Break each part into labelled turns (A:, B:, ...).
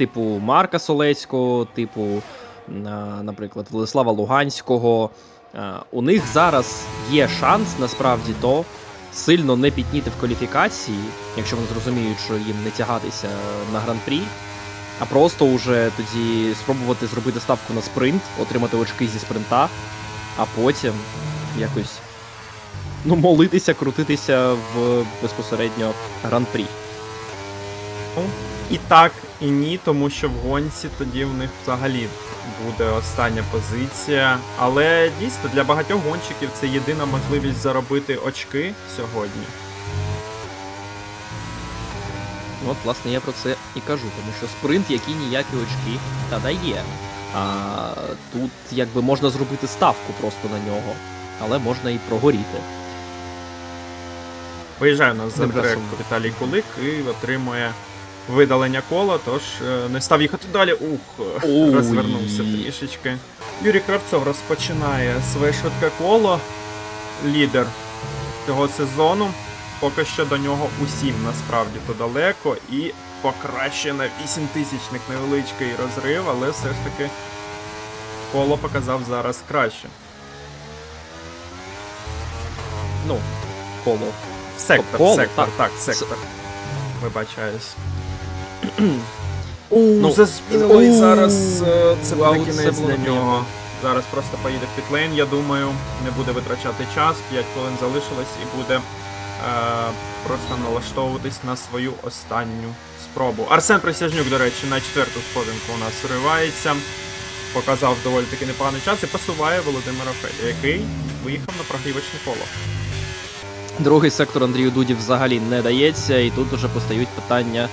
A: типу Марка Солецького, типу, наприклад, Владислава Луганського. Е, У них зараз є шанс насправді то сильно не підніти в кваліфікації, якщо вони зрозуміють, що їм не тягатися на гран-прі, а просто уже тоді спробувати зробити ставку на спринт, отримати очки зі спринта, а потім якось ну, молитися, крутитися в безпосередньо гран-прі.
B: І так, і ні, тому що в гонці тоді в них взагалі буде остання позиція. Але дійсно для багатьох гонщиків це єдина можливість заробити очки сьогодні.
A: Ну, От, власне, я про це і кажу, тому що спринт, які ніякі очки та дає. А тут якби можна зробити ставку просто на нього, але можна і прогоріти.
B: Виїжджає у нас за трек. Віталій Кулик і отримує видалення кола, тож е, не став їхати далі. Ух,
A: Ой.
B: розвернувся трішечки. Юрій Кравцов розпочинає своє швидке коло. Лідер цього сезону. Поки що до нього усім насправді то далеко. І покраще на 8 тисячних невеличкий розрив, але все ж таки коло показав зараз краще.
A: Ну, коло.
B: Сектор,
A: Коло,
B: сектор,
A: так.
B: так, сектор. Вибачаюсь.
A: Ну,
B: Ну, заспінило і
A: у,
B: зараз е, це буде
A: це
B: кінець
A: було
B: для нього. Зараз просто поїде в пітлейн, я думаю, не буде витрачати час, 5 хвилин залишилось і буде е, просто налаштовуватись на свою останню спробу. Арсен Присяжнюк, до речі, на четверту сходинку у нас виривається. Показав доволі таки непоганий час і посуває Володимира Федя, який виїхав на прогрівочне коло.
A: Другий сектор Андрію Дуді взагалі не дається, і тут уже постають питання.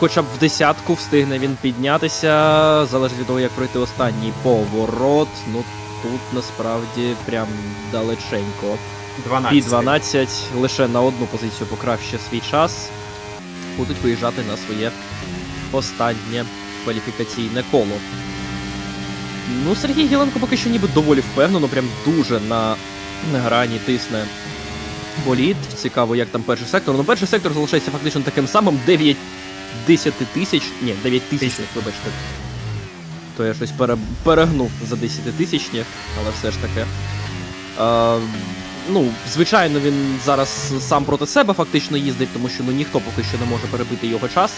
A: Хоча б в десятку встигне він піднятися, залежить від того, як пройти останній поворот. Ну тут насправді прям далеченько.
B: 12.
A: Під 12 лише на одну позицію покраще свій час. Будуть виїжджати на своє останнє кваліфікаційне коло. Ну, Сергій Гіленко поки що ніби доволі впевнено, прям дуже на грані тисне боліт. Цікаво, як там перший сектор. Ну, перший сектор залишається фактично таким самим 9 10 тисяч. Ні, 9 тисячних, вибачте. То я щось пере, перегнув за 10 тисячні, але все ж таки. Е, ну, звичайно, він зараз сам проти себе фактично їздить, тому що ну ніхто поки що не може перебити його час.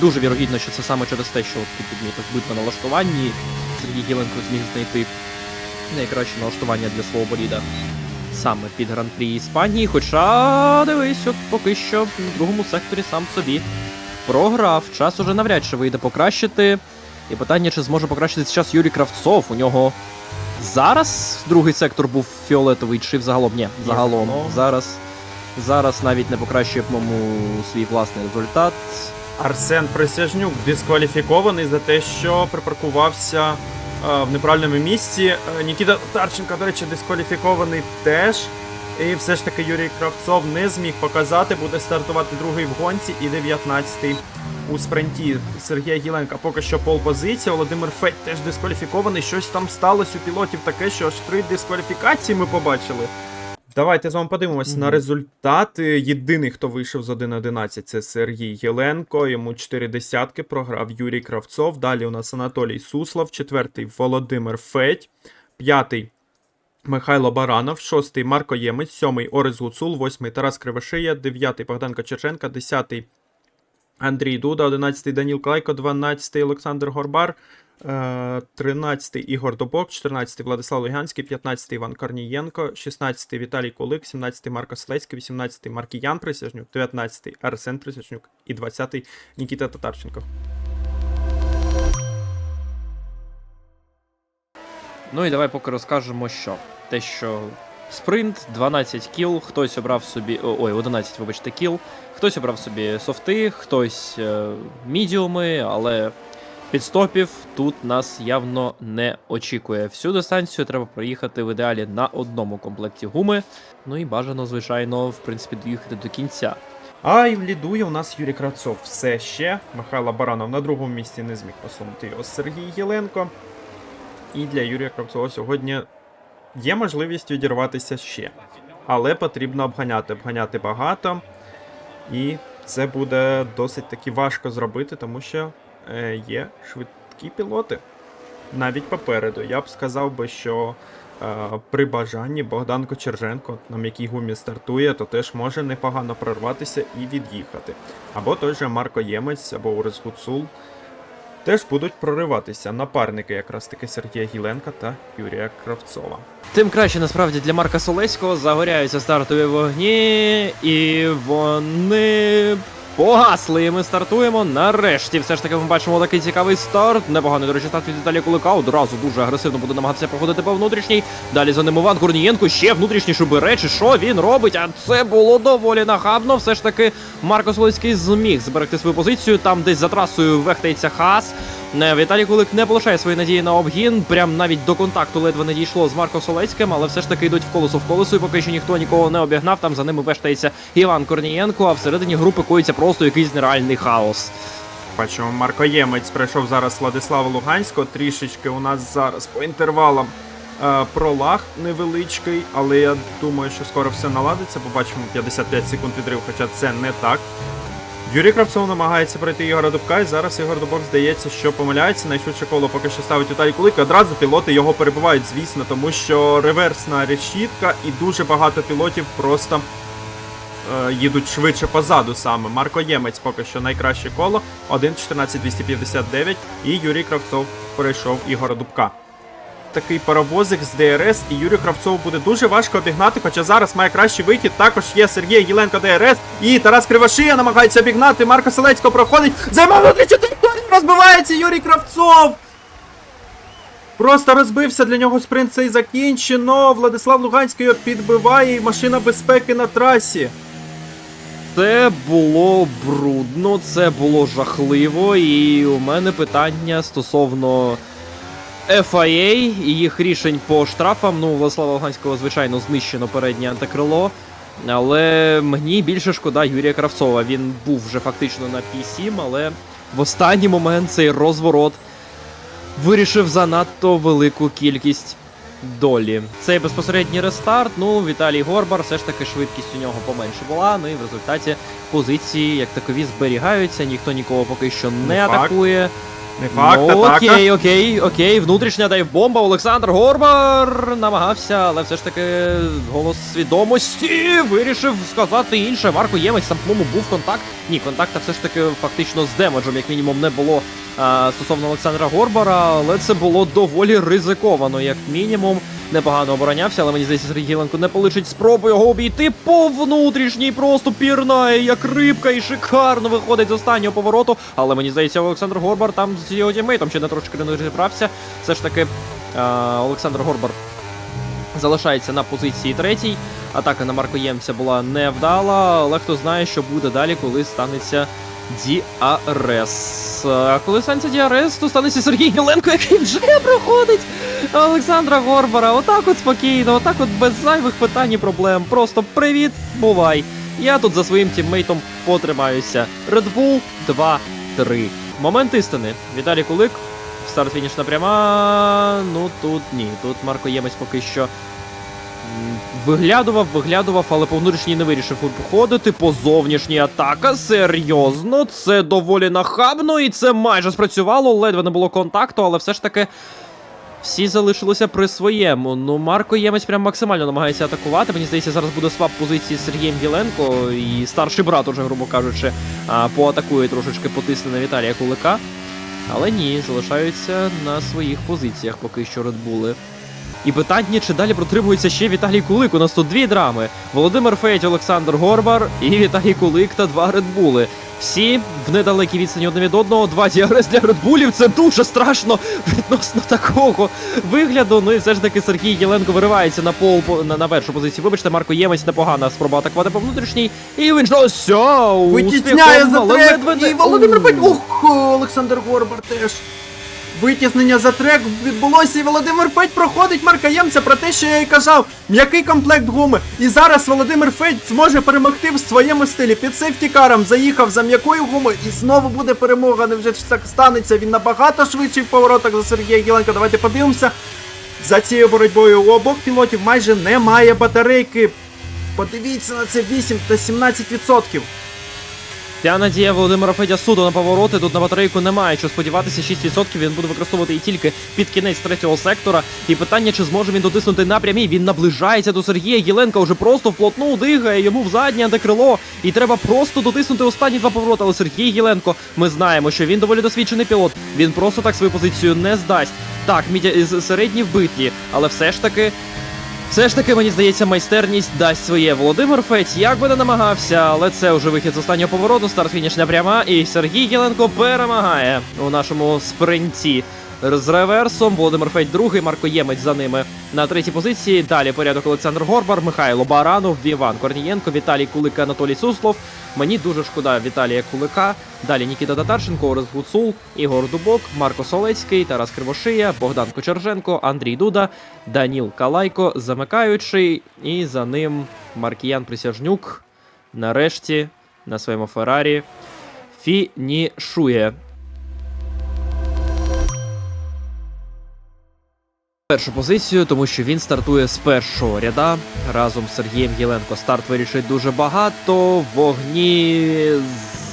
A: Дуже вірогідно, що це саме через те, що тут так битва налаштуванні. Сергій Єленко зміг знайти найкраще налаштування для свого боліда саме під гран-прі Іспанії. Хоча, дивись, от поки що в другому секторі сам собі програв. Час уже навряд чи вийде покращити. І питання, чи зможе покращити час Юрій Кравцов. У нього зараз другий сектор був фіолетовий, чи взагалом? Ні, загалом. Зараз, зараз навіть не покращує по-моєму свій власний результат.
B: Арсен Присяжнюк дискваліфікований за те, що припаркувався в неправильному місці. Е, Нікіта Тарченко, до речі, дискваліфікований теж. І все ж таки Юрій Кравцов не зміг показати, буде стартувати другий в гонці і 19-й у спринті. Сергія Гіленка поки що пол-позиція. Володимир Федь теж дискваліфікований. Щось там сталося у пілотів таке, що аж три дискваліфікації ми побачили. Давайте з вами подивимось
A: Мгм.
B: на результати. Єдиний, хто вийшов з 1-11, це Сергій Єленко. Йому 4 десятки програв Юрій Кравцов. Далі у нас Анатолій Суслов, четвертий Володимир Федь, п'ятий Михайло Баранов, шостий Марко Ємець, сьомий Орес Гуцул, восьмий Тарас Кривошия, дев'ятий Богдан Кочерченка, десятий Андрій Дуда, одинадцятий Даніл Клайко, дванадцятий Олександр Горбар, е, тринадцятий Ігор Добок, 14 Владислав Луганський, 15 Іван Корнієнко, 16 Віталій Кулик, 17 Марко Слецький, 18 Маркіян Присяжнюк, 19 Арсен Присяжнюк і 20 Нікіта Татарченко.
A: Ну і давай поки розкажемо, що те, що спринт, 12 кіл, хтось обрав собі. Ой, 11, вибачте, кіл. Хтось обрав собі софти, хтось е, мідіуми, але підстопів тут нас явно не очікує. Всю дистанцію треба проїхати в ідеалі на одному комплекті гуми. Ну і бажано, звичайно, в принципі, доїхати до кінця.
B: А і лідує у нас Юрій Кравцов все ще. Михайло Баранов на другому місці не зміг посунути його Сергій Єленко. І для Юрія Кравцова сьогодні є можливість відірватися ще. Але потрібно обганяти. Обганяти багато. І це буде досить таки важко зробити, тому що є швидкі пілоти. Навіть попереду. Я б сказав би, що е, при бажанні Богдан Кочерженко, на м'якій гумі стартує, то теж може непогано прорватися і від'їхати. Або той же Марко Ємець, або Урес Гуцул теж будуть прориватися. Напарники якраз таки Сергія Гіленка та Юрія Кравцова.
A: Тим краще насправді для Марка Солеського загоряються стартові вогні, і вони погасли. І ми стартуємо. Нарешті, все ж таки, ми бачимо такий цікавий старт. Непоганий, до речі, старт від Віталія Кулика. Одразу дуже агресивно буде намагатися проходити по внутрішній. Далі за ним Іван Корнієнко ще внутрішніше бере. Чи що він робить? А це було доволі нахабно. Все ж таки, Марко Солицький зміг зберегти свою позицію. Там десь за трасою вехтається хас. Віталій Кулик не полишає свої надії на обгін. Прям навіть до контакту ледве не дійшло з Марко Солецьким, але все ж таки йдуть в колесо в колесо, і поки що ніхто нікого не обігнав. Там за ними вештається Іван Корнієнко, а всередині групи коїться просто якийсь нереальний хаос.
B: Бачимо, Марко Ємець прийшов зараз Владислава Луганського. Трішечки у нас зараз по інтервалам е, пролаг невеличкий, але я думаю, що скоро все наладиться. Побачимо 55 секунд відрив, хоча це не так. Юрій Кравцов намагається пройти Ігора Дубка, і зараз Ігор Дубок здається, що помиляється. Найшвидше коло поки що ставить Віталій Кулик. Одразу пілоти його перебувають, звісно, тому що реверсна решітка і дуже багато пілотів просто е, їдуть швидше позаду саме. Марко Ємець поки що найкраще коло 1.14.259 і Юрій Кравцов перейшов Ігора Дубка. Такий паровозик з ДРС, і Юрію Кравцову буде дуже важко обігнати, хоча зараз має кращий вихід. Також є Сергій Єленко ДРС і Тарас Кривошия намагається обігнати. Марко Селецького проходить. Займав внутрішню територію, розбивається Юрій Кравцов. Просто розбився для нього спринт цей закінчено. Владислав Луганський його підбиває і машина безпеки на трасі.
A: Це було брудно, це було жахливо, і у мене питання стосовно FIA і їх рішень по штрафам. Ну, Владислава Луганського, звичайно, знищено переднє антикрило. Але мені більше шкода Юрія Кравцова. Він був вже фактично на P7, але в останній момент цей розворот вирішив занадто велику кількість долі. Цей безпосередній рестарт. Ну, Віталій Горбар, все ж таки швидкість у нього поменше була. Ну і в результаті позиції як такові зберігаються. Ніхто нікого поки що не,
B: Не факт. Не факт,
A: ну,
B: атака.
A: окей, окей, окей. Внутрішня дай бомба. Олександр Горбар намагався, але все ж таки голос свідомості вирішив сказати інше. Марко Ємець самому був контакт. Ні, контакта все ж таки фактично з демеджем, як мінімум, не було а, стосовно Олександра Горбара, але це було доволі ризиковано, як мінімум. Непогано оборонявся, але мені здається, Сергій Єленко не полишить спробу його обійти по внутрішній, просто пірнає, як рибка, і шикарно виходить з останнього повороту. Але мені здається, Олександр Горбар там з його тімейтом ще не трошки не розібрався. Все ж таки, а, Олександр Горбар залишається на позиції третій. Атака на Марко Ємця була невдала, але хто знає, що буде далі, коли станеться Діарес. Коли станеться Діарес, то станеться Сергій Єленко, який вже проходить Олександра Горбара. Отак от спокійно, отак от без зайвих питань і проблем. Просто привіт, бувай. Я тут за своїм тіммейтом потримаюся. Red Bull 2-3. Момент істини. Віталій Кулик. Старт фінішна пряма. Ну тут ні. Тут Марко Ємець поки що виглядував, виглядував, але по внутрішній не вирішив походити. По зовнішній атака. Серйозно, це доволі нахабно, і це майже спрацювало. Ледве не було контакту, але все ж таки. Всі залишилися при своєму. Ну, Марко Ємець прям максимально намагається атакувати. Мені здається, зараз буде свап позиції з Сергієм Єленко, і старший брат, уже, грубо кажучи, поатакує трошечки потисне на Віталія Кулика. Але ні, залишаються на своїх позиціях поки що редбули. І питання, чи далі протримується ще Віталій Кулик. У нас тут дві драми: Володимир Федь, Олександр Горбар і Віталій Кулик та два редбули. Всі в недалекій відстані одне від одного. Два діарес для редбулів. Це дуже страшно відносно такого вигляду. Ну і все ж таки Сергій Єленко виривається на пол по- на, на першу позицію. Вибачте, Марко Ємець непогана спроба атакувати по внутрішній. І він ж все,
B: Витісняє за трек і Володимир. Петь. Ух, Олександр Горбар теж. Витіснення за трек відбулося, і Володимир Федь проходить Марка Ємця про те, що я і казав. М'який комплект гуми. І зараз Володимир Федь зможе перемогти в своєму стилі. Під сейфтікаром заїхав за м'якою гумою і знову буде перемога. Не вже ж так станеться. Він набагато швидший в поворотах за Сергія Єленка. Давайте подивимося. За цією боротьбою у обох пілотів майже немає батарейки. Подивіться на це 8 та 17%.
A: Вся надія Володимира Федя суду на повороти. Тут на батарейку немає що сподіватися. 6% він буде використовувати і тільки під кінець третього сектора. І питання, чи зможе він дотиснути на прямій. Він наближається до Сергія Єленка. Уже просто вплотну дигає йому в заднє антикрило. І треба просто дотиснути останні два повороти. Але Сергій Єленко, ми знаємо, що він доволі досвідчений пілот. Він просто так свою позицію не здасть. Так, середні вбиті, але все ж таки. Все ж таки, мені здається, майстерність дасть своє. Володимир Фець як би не намагався, але це вже вихід з останнього повороту, старт фінішна пряма, і Сергій Єленко перемагає у нашому спринті. З реверсом Володимир Федь другий, Марко Ємець за ними на третій позиції. Далі порядок Олександр Горбар, Михайло Баранов, Іван Корнієнко, Віталій Кулик, Анатолій Суслов. Мені дуже шкода Віталія Кулика. Далі Нікіта Татарченко, Орес Гуцул, Ігор Дубок, Марко Солецький, Тарас Кривошия, Богдан Кочерженко, Андрій Дуда, Даніл Калайко, замикаючий, і за ним Маркіян Присяжнюк. Нарешті на своєму Феррарі фінішує. Першу позицію, тому що він стартує з першого ряда разом з Сергієм Єленко. Старт вирішить дуже багато. Вогні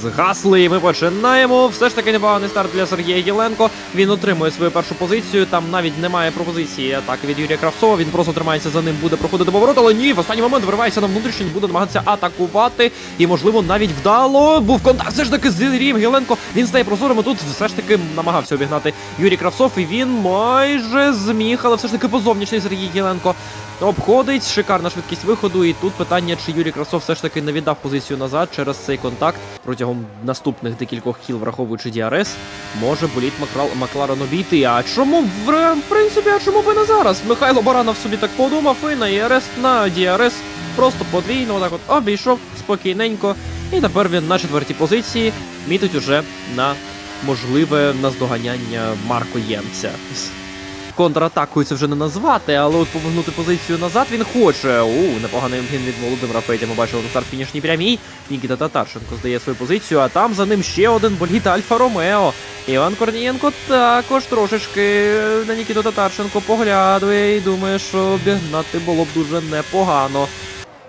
A: згасли. І ми починаємо. Все ж таки непоганий старт для Сергія Єленко. Він отримує свою першу позицію. Там навіть немає пропозиції атаки від Юрія Кравцова. Він просто тримається за ним, буде проходити поворот, але ні, в останній момент виривається на внутрішній, буде намагатися атакувати. І, можливо, навіть вдало. Був контакт все ж таки з Сергієм Єленко. Він стає прозорим. і Тут все ж таки намагався обігнати Юрій Кравцов, і він майже зміг, але все ж таки позовнішній Сергій Єленко обходить. Шикарна швидкість виходу. І тут питання, чи Юрій Кравцов все ж таки не віддав позицію назад через цей контакт протягом наступних декількох кіл, враховуючи DRS, може боліт Макларен обійти. А чому в, в принципі, а чому би не зараз? Михайло Баранов собі так подумав і на ЄРС, на DRS просто подвійно, отак от обійшов спокійненько. І тепер він на четвертій позиції мітить уже на можливе наздоганяння Марко Ємця. Контратакою це вже не назвати, але от повернути позицію назад він хоче. У, непоганий обгін від Володимира Федя. Ми бачили на старт фінішній прямій. Нікіта Татарченко здає свою позицію, а там за ним ще один боліт Альфа Ромео. Іван Корнієнко також трошечки на Нікіту Татарченко поглядує і думає, що обігнати було б дуже непогано.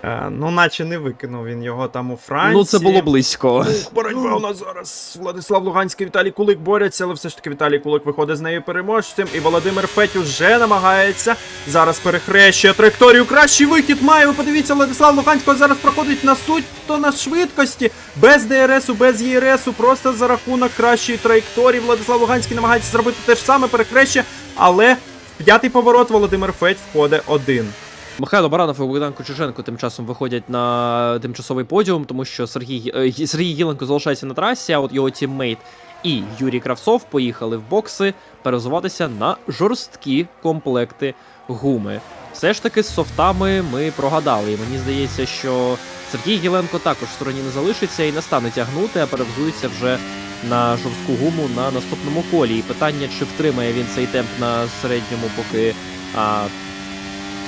B: Е, ну, наче не викинув він його там у Франції.
A: Ну, це було близько.
B: Ух, боротьба у нас зараз. Владислав Луганський, Віталій Кулик борються, але все ж таки Віталій Кулик виходить з нею переможцем. І Володимир Феть уже намагається. Зараз перехрещує траєкторію. Кращий вихід має. Ви подивіться, Владислав Луганського зараз проходить на суть, то на швидкості. Без ДРСу, без ЄРСу, просто за рахунок кращої траєкторії. Владислав Луганський намагається зробити те ж саме, перехрещує, але в п'ятий поворот Володимир Феть входить один.
A: Михайло Баранов і Богдан Кочерженко тим часом виходять на тимчасовий подіум, тому що Сергій, е, Сергій Єленко залишається на трасі, а от його тіммейт і Юрій Кравцов поїхали в бокси перезуватися на жорсткі комплекти гуми. Все ж таки з софтами ми прогадали. І мені здається, що Сергій Єленко також в стороні не залишиться і не стане тягнути, а перевзується вже на жорстку гуму на наступному колі. І питання, чи втримає він цей темп на середньому, поки а,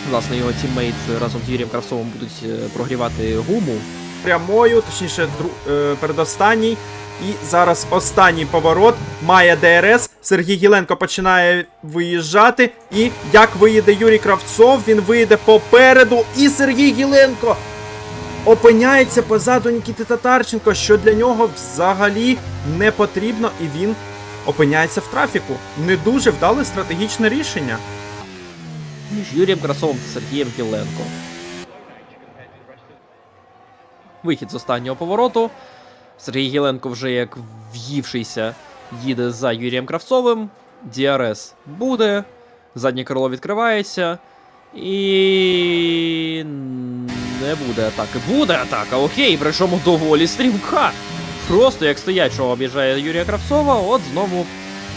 A: власне його тіммейт разом з Юрієм Кравцовим будуть е, прогрівати гуму.
B: прямою, точніше, е, передостанній. І зараз останній поворот має ДРС. Сергій Гіленко починає виїжджати. І як виїде Юрій Кравцов, він виїде попереду. І Сергій Гіленко опиняється позаду Нікіти Татарченко, що для нього взагалі не потрібно, і він опиняється в трафіку. Не дуже вдале стратегічне рішення.
A: Між Юрієм Красовим та Сергієм Єленко. Вихід з останнього повороту. Сергій Єленко вже як в'ївшийся їде за Юрієм Кравцовим. Діарес буде. Заднє крило відкривається. І не буде атаки. Буде атака, окей, причому доволі стрімка. Просто як стоячого об'їжджає Юрія Кравцова, от знову,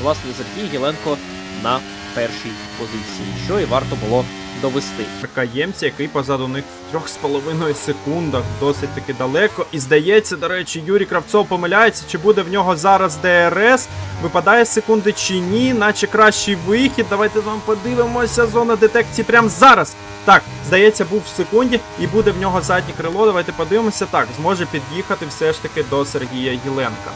A: власне, Сергій Єленко на першій позиції, що і варто було довести.
B: Каємці, який позаду них в трьох з половиною секундах досить таки далеко. І здається, до речі, Юрій Кравцов помиляється, чи буде в нього зараз ДРС. Випадає секунди чи ні, наче кращий вихід. Давайте з вами подивимося. Зона детекції прямо зараз. Так, здається, був в секунді, і буде в нього заднє крило. Давайте подивимося. Так, зможе під'їхати все ж таки до Сергія Єленка.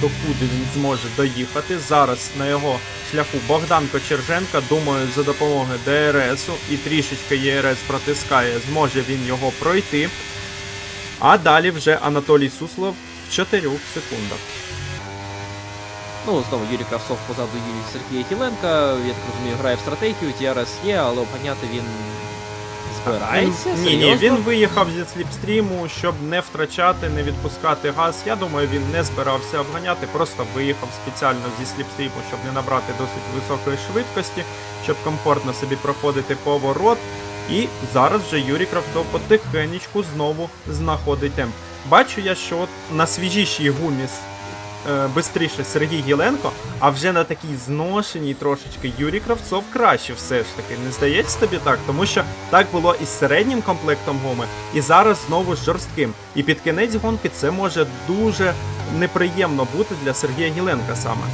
B: Докуди він зможе доїхати. Зараз на його шляху Богдан Кочерженка. Думаю, за допомогою ДРСу і трішечки ЄРС протискає, зможе він його пройти. А далі вже Анатолій Суслов в 4 секундах.
A: Ну, знову Юрій Кравцов позаду Юрія Сергія Хіленка. Я так розумію, грає в стратегію, TRS є, але обганяти він збирається.
B: Ні, ні, він виїхав зі сліпстріму, щоб не втрачати, не відпускати газ. Я думаю, він не збирався обганяти, просто виїхав спеціально зі сліпстріму, щоб не набрати досить високої швидкості, щоб комфортно собі проходити поворот. І зараз вже Юрій Кравцов потихенечку знову знаходить темп. Бачу я, що на свіжішій гумі бистріше Сергій Гіленко, а вже на такій зношеній трошечки Юрій Кравцов краще все ж таки. Не здається тобі так? Тому що так було із середнім комплектом гуми, і зараз знову з жорстким. І під кінець гонки це може дуже неприємно бути для Сергія Гіленка саме.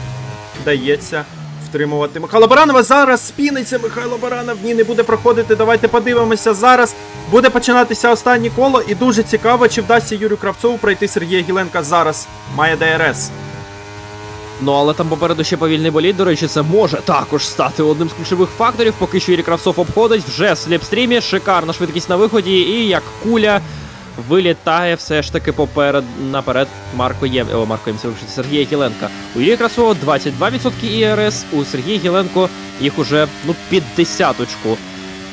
B: Дається втримувати Михайла Баранова. Зараз спіниться Михайло Баранов. Ні, не буде проходити. Давайте подивимося зараз. Буде починатися останнє коло, і дуже цікаво, чи вдасться Юрію Кравцову пройти Сергія Гіленка зараз. Має ДРС.
A: Ну але там попереду ще повільний болід. До речі, це може також стати одним з ключових факторів. Поки що Юрій Кравцов обходить вже в сліпстрімі. Шикарна швидкість на виході, і як куля вилітає все ж таки поперед наперед Марко Єм... О, Марко вибачте, Сергія Гіленка. У Юрія Кравцова 22% ІРС, у Сергія Гіленко їх уже ну під десяточку.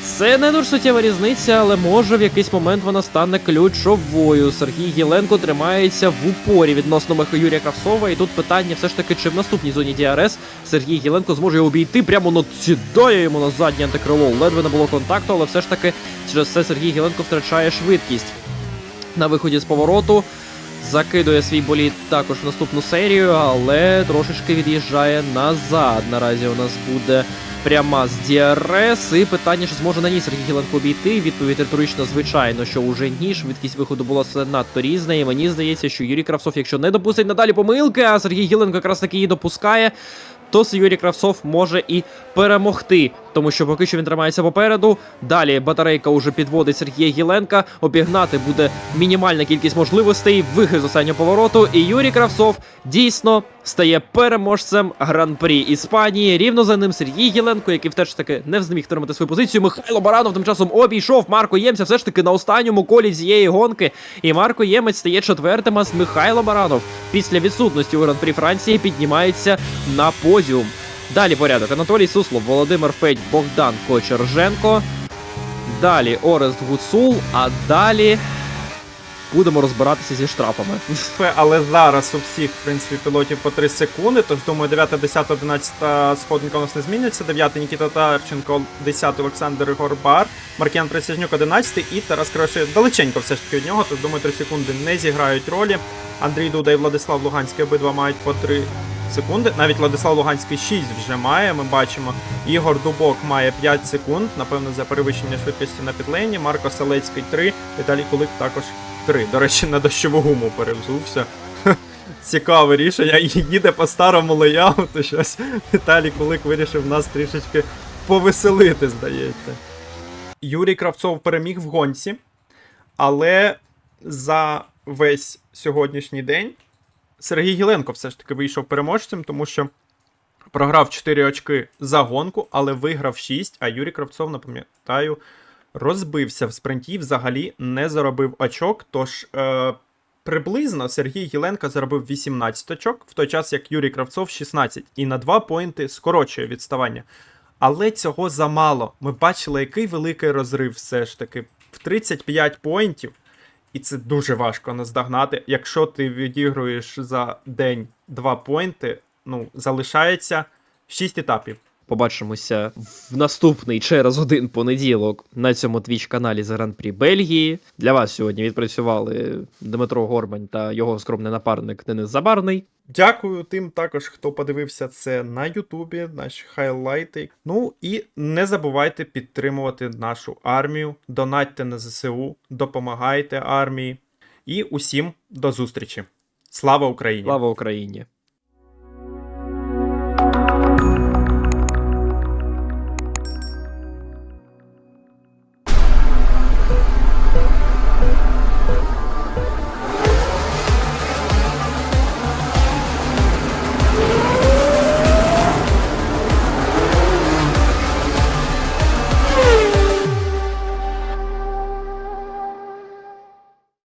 A: Це не дуже суттєва різниця, але може в якийсь момент вона стане ключовою. Сергій Гіленко тримається в упорі відносно Юрія Кравцова. І тут питання все ж таки, чи в наступній зоні ДРС Сергій Гіленко зможе обійти. Прямо надсідає йому на заднє антикрило. Ледве не було контакту, але все ж таки через це Сергій Гіленко втрачає швидкість на виході з повороту. Закидує свій болід також в наступну серію, але трошечки від'їжджає назад. Наразі у нас буде пряма з DRS. І питання, чи зможе на ній Сергій Гіленко обійти. Відповідь риторично, звичайно, що уже ні. Швидкість виходу була надто різна. І мені здається, що Юрій Кравцов, якщо не допустить надалі помилки, а Сергій Гіленко якраз таки її допускає. То Юрій Кравцов може і перемогти, тому що поки що він тримається попереду. Далі батарейка уже підводить Сергія Гіленка. Обігнати буде мінімальна кількість можливостей. Вихід з останнього повороту. І Юрій Кравцов дійсно стає переможцем гран-прі Іспанії. Рівно за ним Сергій Гіленко, який все ж таки не зміг тримати свою позицію. Михайло Баранов тим часом обійшов Марко Ємця все ж таки на останньому колі цієї гонки. І Марко Ємець стає четвертим, а з Михайло Баранов після відсутності у гран-прі Франції піднімається на подіум. Далі порядок. Анатолій Суслов, Володимир Федь, Богдан Кочерженко. Далі Орест Гуцул, а далі будемо розбиратися зі штрафами.
B: Але зараз у всіх, в принципі, пілотів по 3 секунди. Тож думаю, 9, 10, 11 сходинка у нас не зміниться. 9 Нікіта Тарченко, 10 Олександр Горбар, Маркіян Присяжнюк 11 і Тарас Кроши далеченько все ж таки від нього. Тож думаю, 3 секунди не зіграють ролі. Андрій Дуда і Владислав Луганський обидва мають по 3 секунди. Навіть Владислав Луганський 6 вже має. Ми бачимо. Ігор Дубок має 5 секунд, напевно, за перевищення швидкості на підлейні. Марко Салецький 3, Віталій Кулик також 3. До речі, на дощову гуму перевзувся. Цікаве рішення. Їде по старому леяуту щось. Віталій Кулик вирішив нас трішечки повеселити, здається. Юрій Кравцов переміг в гонці, але за весь сьогоднішній день Сергій Гіленко все ж таки вийшов переможцем, тому що програв 4 очки за гонку, але виграв 6, а Юрій Кравцов, напам'ятаю, розбився в спринті, взагалі не заробив очок. Тож е, приблизно Сергій Гіленко заробив 18 очок, в той час як Юрій Кравцов 16, і на 2 поінти скорочує відставання. Але цього замало. Ми бачили, який великий розрив все ж таки. В 35 поінтів. І це дуже важко наздогнати. Якщо ти відігруєш за день 2 поінти, ну, залишається 6 етапів.
A: Побачимося в наступний через один понеділок на цьому твіч каналі з Гран-прі Бельгії. Для вас сьогодні відпрацювали Дмитро Горбань та його скромний напарник Денис Забарний.
B: Дякую тим також, хто подивився це на Ютубі, наші хайлайти. Ну і не забувайте підтримувати нашу армію, донатьте на ЗСУ, допомагайте армії. І усім до зустрічі. Слава Україні!
A: Слава Україні!